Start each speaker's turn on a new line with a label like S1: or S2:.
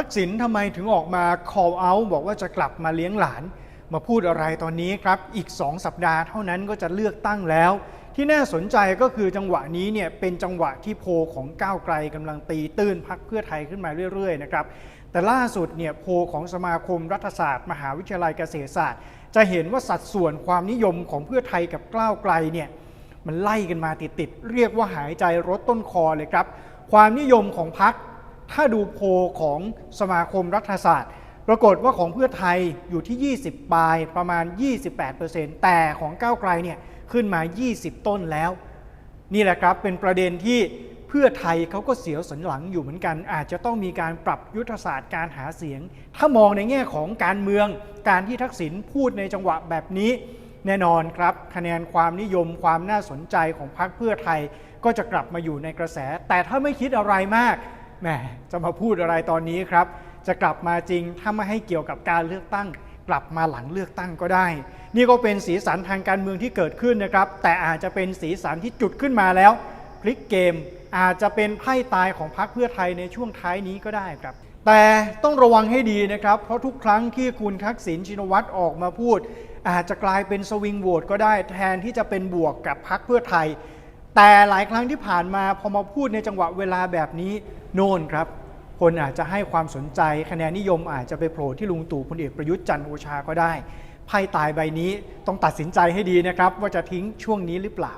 S1: ทักษิณทำไมถึงออกมา call out บอกว่าจะกลับมาเลี้ยงหลาน มาพูดอะไรตอนนี้ครับ อีก 2 สัปดาห์เท่านั้นก็จะเลือกตั้งแล้ว ที่น่าสนใจก็คือจังหวะนี้เนี่ยเป็นจังหวะที่โพของก้าวไกลกำลังตีตื้นพักเพื่อไทยขึ้นมาเรื่อยๆนะครับแต่ล่าสุดเนี่ยโพของสมาคมรัฐศาสตร์ มหาวิทยาลัยเกษตรศาสตร์ จะเห็นว่าสัดส่วนความนิยมของเพื่อไทยกับก้าวไกลเนี่ยมันไล่กันมาติดๆเรียกว่าหายใจรถต้นคอเลยครับ ความนิยมของพัก ถ้าดูโพของสมาคมรัฐศาสตร์ ปรากฏว่าของเพื่อไทยอยู่ที่ 20 ปลายประมาณ 28%แต่ของก้าวไกลเนี่ยขึ้นมา 20 ต้นแล้ว นี่แหละครับเป็นประเด็นที่เพื่อไทยเขาก็เสียวสันหลังอยู่เหมือนกัน อาจจะต้องมีการปรับยุทธศาสตร์การหาเสียง ถ้ามองในแง่ของการเมือง การที่ทักษิณพูดในจังหวะแบบนี้ แน่นอนครับ คะแนนความนิยมความน่าสนใจของพรรคเพื่อไทยก็จะกลับมาอยู่ในกระแส แต่ถ้าไม่คิดอะไรมาก แหมจะมาพูดอะไรตอนนี้ครับ จะกลับมาจริงถ้าไม่ให้เกี่ยวกับการเลือกตั้ง กลับมาหลังเลือกตั้งก็ได้ นี่ก็เป็นสีสันทางการเมืองที่เกิดขึ้นนะครับ แต่อาจจะเป็นสีสันที่จุดขึ้นมาแล้วพลิกเกมอาจจะเป็นไพ่ตายของพรรคเพื่อไทยในช่วงท้ายนี้ก็ได้ครับ แต่ต้องระวังให้ดีนะครับ เพราะทุกครั้งที่คุณทักษิณชินวัตรออกมาพูด อาจจะกลายเป็นสวิงโหวตก็ได้ แทนที่จะเป็นบวกกับพรรคเพื่อไทย แต่หลายครั้งที่ผ่านมาพอมาพูดในจังหวะเวลาแบบนี้โน่นครับ คนอาจจะให้ความสนใจคะแนนนิยมอาจจะไปโผล่ที่ลุงตู่พลเอกประยุทธ์จันทร์โอชาก็ได้ไพ่ตายใบนี้ต้องตัดสินใจให้ดีนะครับ ว่าจะทิ้งช่วงนี้หรือเปล่า